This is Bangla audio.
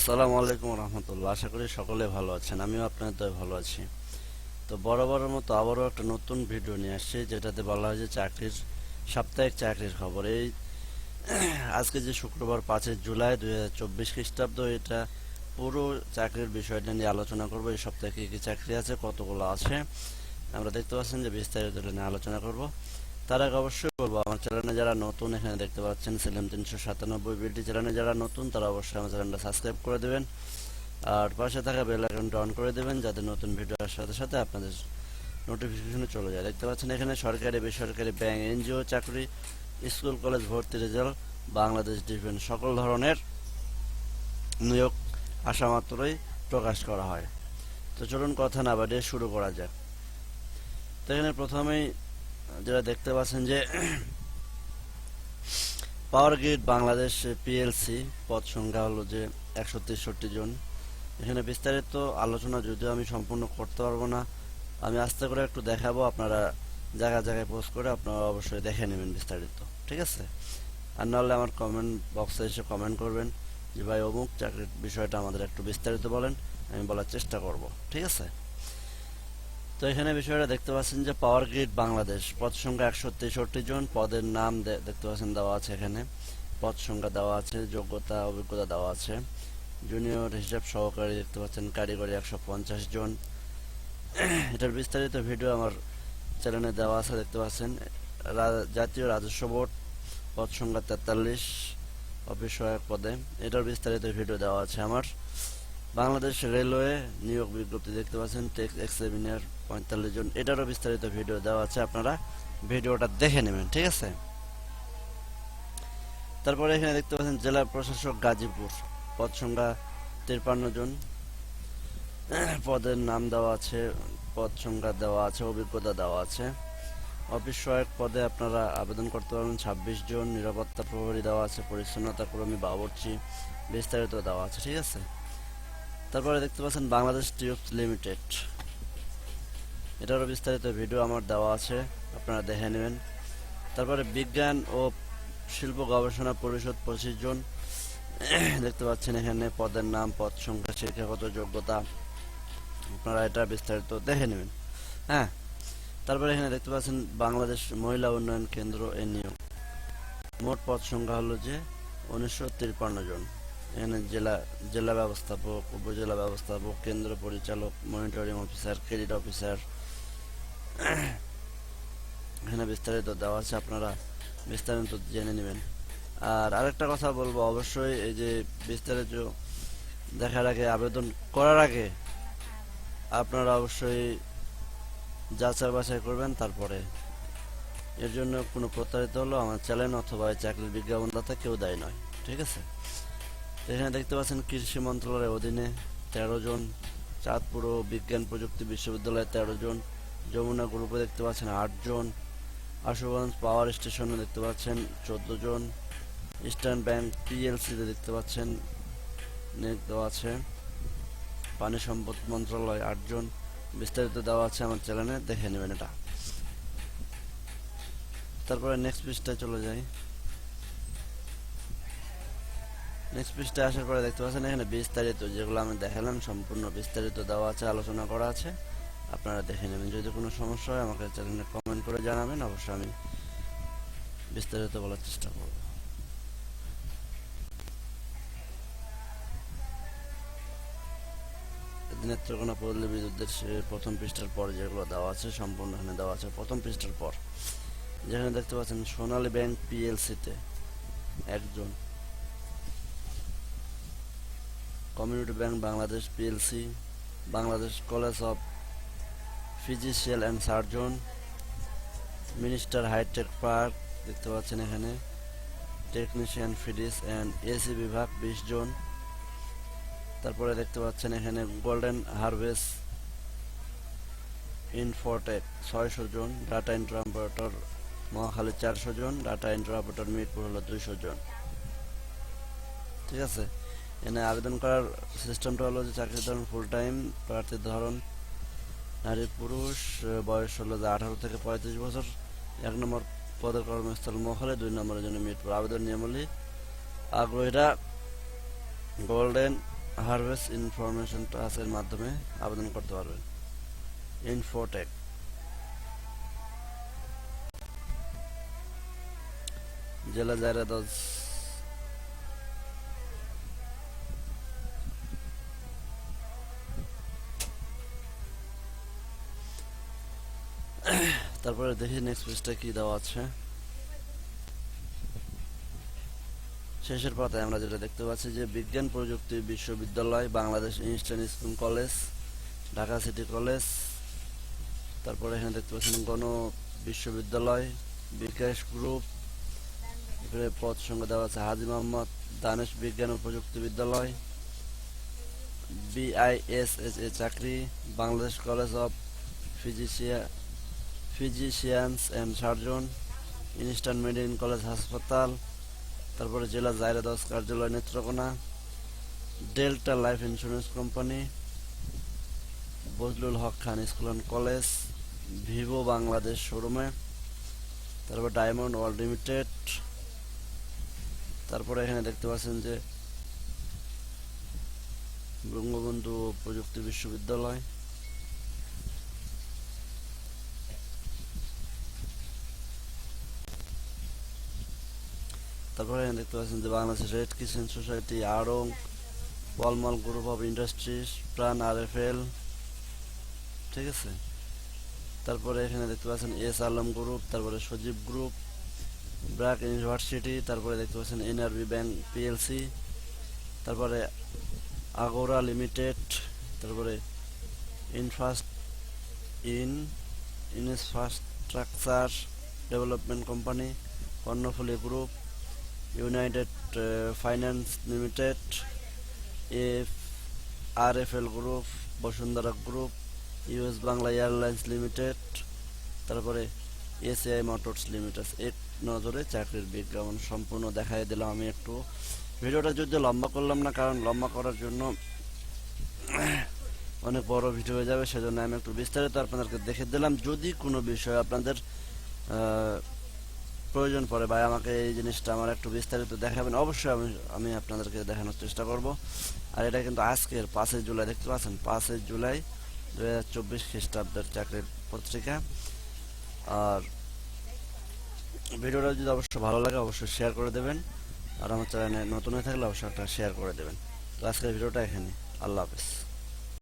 আসসালামু আলাইকুম রহমতুল্লাহ। আশা করি সকলে ভালো আছেন, আমিও আপনাদের তো ভালো আছি। তো বরাবরের মতো আবারও একটা নতুন ভিডিও নিয়ে আসছি, যেটাতে বলা হয় যে চাকরির, সাপ্তাহিক চাকরির খবর। এই আজকে যে শুক্রবার পাঁচই জুলাই দুই হাজার চব্বিশ খ্রিস্টাব্দ, এটা পুরো চাকরির বিষয়টা নিয়ে আলোচনা করব। এই সপ্তাহে কী কী চাকরি আছে, কতগুলো আছে, আমরা দেখতে পাচ্ছেন যে বিস্তারিত নিয়ে আলোচনা করব। তার আগে অবশ্যই বলব, আমার চ্যানেলে যারা নতুন, এখানে দেখতে পাচ্ছেন সেলেম তিনশো সাতানব্বই বিটি চ্যানেলে যারা নতুন, তারা অবশ্যই আমার চ্যানেলটা সাবস্ক্রাইব করে দেবেন। আর পাশে থাকা বেল আইকনটা অন করে দেবেন, যাতে নতুন ভিডিওর সাথে সাথে আপনাদের নোটিফিকেশনে চলে যায়। দেখতে পাচ্ছেন এখানে সরকারি, বেসরকারি ব্যাংক, এনজিও, চাকরি, স্কুল, কলেজ, ভর্তি রেজাল্ট, বাংলাদেশ ডিফেন্স, সকল ধরনের নিয়োগ আসা মাত্রই প্রকাশ করা হয়। তো চলুন কথা না বাড়িয়ে শুরু করা যাক। তো এখানে প্রথমেই যেটা দেখতে পাচ্ছেন যে পাওয়ার গ্রিড বাংলাদেশ পিএলসি পদ সংখ্যা হলো যে একশো তেষট্টি জন। এখানে বিস্তারিত আলোচনা যদিও আমি সম্পূর্ণ করতে পারব না, আমি আস্তে করে একটু দেখাবো, আপনারা জায়গায় জায়গায় পোস্ট করে আপনারা অবশ্যই দেখে নেবেন বিস্তারিত, ঠিক আছে? আর নাহলে আমার কমেন্ট বক্সে এসে কমেন্ট করবেন যে, ভাই অমুক চাকরির বিষয়টা আমাদের একটু বিস্তারিত বলেন, আমি বলার চেষ্টা করব। ঠিক আছে? তো এখানে বিষয়টা দেখতে পাচ্ছেন যে পাওয়ার গ্রিড বাংলাদেশ পদ সংখ্যা একশো তেষট্টি জন, পদের নাম দেখতে পাচ্ছেন দেওয়া আছে এখানে। পদ সংখ্যা দেওয়া আছে, যোগ্যতা, অভিজ্ঞতা দেওয়া আছে। জুনিয়র হিসাব সহকারী দেখতে পাচ্ছেন কারিগরি একশো পঞ্চাশ জন। এটার বিস্তারিত ভিডিও আমার চ্যানেলে দেওয়া আছে, দেখতে পাচ্ছেন। জাতীয় রাজস্ব বোর্ড, পদ সংখ্যা তেতাল্লিশ, অফিস সহায়ক পদে। এটার বিস্তারিত ভিডিও দেওয়া আছে আমার। বাংলাদেশ রেলওয়ে নিয়োগ বিজ্ঞপ্তি দেখতে পাচ্ছেন টেক্স এক্সামিনার পঁয়তাল্লিশ জন, এটারও বিস্তারিত ভিডিও দেওয়া আছে, আপনারা ভিডিওটা দেখে নেবেন, ঠিক আছে? তারপরে এখানে দেখতে পাচ্ছেন, জেলা প্রশাসক গাজীপুর, পদ সংখ্যা তিরপান্ন জন। পদের নাম দেওয়া আছে, পদ সংখ্যা দেওয়া আছে, অভিজ্ঞতা দেওয়া আছে। অফিস সহায়ক পদে আপনারা আবেদন করতে পারবেন, ছাব্বিশ জন। নিরাপত্তা প্রহরী দেওয়া আছে, পরিচ্ছন্নতা কর্মী, বাবরচি, বিস্তারিত দেওয়া আছে, ঠিক আছে? তারপরে দেখতে পাচ্ছেন, বাংলাদেশ টিউবস লিমিটেড। এটারও বিস্তারিত ভিডিও আমার দেওয়া আছে, আপনারা দেখে নেবেন। তারপরে বিজ্ঞান ও শিল্প গবেষণা পরিষদ পঁচিশ জন, দেখতে পাচ্ছেন এখানে পদের নাম, পদ সংখ্যা, শিক্ষাগত যোগ্যতা, আপনারা এটা বিস্তারিত দেখে নেবেন। হ্যাঁ তারপরে এখানে দেখতে পাচ্ছেন বাংলাদেশ মহিলা উন্নয়ন কেন্দ্র এ নিয়োগ। মোট পদ সংখ্যা হলো যে উনিশশো তিরপান্ন জন। এখানে জেলা জেলা ব্যবস্থাপক, উপজেলা ব্যবস্থাপক, কেন্দ্র পরিচালক মনিটরিং অফিসার ক্রেডিট অফিসার এখানে বিস্তারিত দেওয়া আছে, আপনারা বিস্তারিত জেনে নেবেন। আর আরেকটা কথা বলব, অবশ্যই এই যে বিস্তারিত দেখার আগে, আবেদন করার আগে আপনারা অবশ্যই যাচাই বাছাই করবেন, তারপরে এর জন্য কোনো প্রতারিত হলো আমার চ্যানেল অথবা চাকরির বিজ্ঞাপনদাতা কেউ দায়ী নয়, ঠিক আছে? এখানে দেখতে পাচ্ছেন, কৃষি মন্ত্রণালয়ের অধীনে তেরো জন, চাঁদপুর বিজ্ঞান প্রযুক্তি বিশ্ববিদ্যালয়ে তেরো জন যমুনা গ্রুপে দেখতে পাচ্ছেন আট জন, আশুগঞ্জ পাওয়ার স্টেশনে দেখতে পাচ্ছেন চোদ্দ জন, ইস্টার্ন ব্যাংক পিএলসিতে দেখতে পাচ্ছেন দেওয়া আছে, পানি সম্পদ মন্ত্রণালয় আটজন বিস্তারিত দেওয়া আছে আমার চ্যানেলে, দেখে নেবেন এটা। তারপরে নেক্সট পৃষ্ঠায় চলে যাই। নেক্সট পৃষ্ঠায় আসার পরে দেখতে পাচ্ছেন এখানে বিস্তারিত যেগুলো আমি দেখালাম, সম্পূর্ণ বিস্তারিত দেওয়া আছে, আলোচনা করা আছে। আপনারা দেখে নেবেন। যদি কোনো সমস্যা হয়, আমাকে চ্যানেলে কমেন্ট করে জানাবেন। অবশ্যই আমি বিস্তারিত বলার চেষ্টা করব। নেত্রকোনা পল্লী বিদ্যুতের প্রথম পৃষ্ঠার পর যেগুলো দেওয়া আছে, সম্পূর্ণ এখানে দেওয়া আছে। প্রথম পৃষ্ঠার পর। যেখানে দেখতে পাচ্ছেন, সোনালী ব্যাংক পিএলসিতে একজন community bank Bangladesh PLC Bangladesh college of physicians and surgeon, minister hi-tech park, দেখতে পাচ্ছেন এখানে, টেকনিশিয়ান ফিডিস অ্যান্ড এসি বিভাগ বিশ জন। তারপরে দেখতে পাচ্ছেন এখানে গোল্ডেন হারভেস্ট ইনফোটেক ছয়শো জন, ডাটা এন্ট্রি অপারেটর মহাখালী চারশো জন, ডাটা এন্ট্রি অপারেটর মিরপুর হলো দুইশো জন। ঠিক আছে? এখানে আবেদন করার সিস্টেমটা হলো যে চাকরির ধরন ফুল টাইম প্রার্থীর ধরন নারী পুরুষ বয়স হলো যে আঠারো থেকে পঁয়ত্রিশ বছর। এক নম্বর পদের কর্মস্থল মহলে, দুই নম্বরের জন্য মিরপুর আবেদন নিয়মাবলী। আগ্রহীরা গোল্ডেন হারভেস্ট ইনফরমেশন টাসের মাধ্যমে আবেদন করতে পারবেন। ইনফোটেক। জেলা জায়রা তারপরে দেখি নেক্সট পেজটা কি দেওয়া আছে। শেষের পাতায় আমরা যেটা দেখতে পাচ্ছি যে বিজ্ঞান প্রযুক্তি বিশ্ববিদ্যালয়, Bangladesh eastern school college Dhaka city college তারপরে এখানে দেখতে পাচ্ছেন গণ বিশ্ববিদ্যালয়, বিকাশ গ্রুপ এখানে পদ সংখ্যা দেওয়া আছে হাজি মোহাম্মদ, দানেশ বিজ্ঞান ও প্রযুক্তি বিদ্যালয় বিআইএসএস এ চাকরি, Bangladesh college of ফিজিশিয়া physicians and surgeon eastern medical college হাসপাতাল তারপরে জেলা জায়রাদাস কার্যালয় Netrokona delta life insurance company Bazlul Haque Khan school and college Vivo Bangladesh শোরুমে, তারপর ডায়মন্ড ওয়ার্ল্ড লিমিটেড, তারপরে এখানে দেখতে পাচ্ছেন যে বঙ্গবন্ধু প্রযুক্তি বিশ্ববিদ্যালয় তারপরে এখানে দেখতে পাচ্ছেন যে বাংলাদেশ রেড কিচেন সোসাইটি, আড়ং, ওয়ালমল group of industries, Pran R F এল ঠিক আছে? তারপরে এখানে দেখতে পাচ্ছেন এস আলম গ্রুপ, তারপরে সজীব গ্রুপ, ব্র্যাক ইউনিভার্সিটি, তারপরে দেখতে পাচ্ছেন এনআরবি ব্যাংক পিএলসি, তারপরে আগোরা লিমিটেড, তারপরে ইনফাস্ট in infrastructure development company, Karnaphuli group united finance limited F R F L group Bashundhara group US Bangla airlines limited তারপরে এসিআই মোটরস লিমিটেড এক নজরে চাকরির বিজ্ঞাপন সম্পূর্ণ দেখাই দিলাম আমি একটু। ভিডিওটা যদি লম্বা করলাম না, কারণ লম্বা করার জন্য অনেক বড় ভিডিও হয়ে যাবে, সেজন্য আমি একটু বিস্তারিত আপনাদেরকে দেখে দিলাম। যদি কোনো বিষয় আপনাদের প্রয়োজন পড়ে, ভাই, আমাকে এই জিনিসটা আমার একটু বিস্তারিত দেখাবেন। অবশ্যই আমি আমি আপনাদেরকে দেখানোর চেষ্টা করব। আর এটা কিন্তু আজকের পাঁচই জুলাই, দেখতে পাচ্ছেন? পাঁচই জুলাই দু হাজার চব্বিশ খ্রিস্টাব্দের চাকরির পত্রিকা। আর ভিডিওটা যদি অবশ্যই ভালো লাগে, অবশ্যই শেয়ার করে দেবেন। আর আমার চ্যানেলে নতুন হয়ে থাকলে অবশ্যই একটা শেয়ার করে দেবেন। তো আজকের ভিডিওটা এখানে আল্লাহ হাফেজ।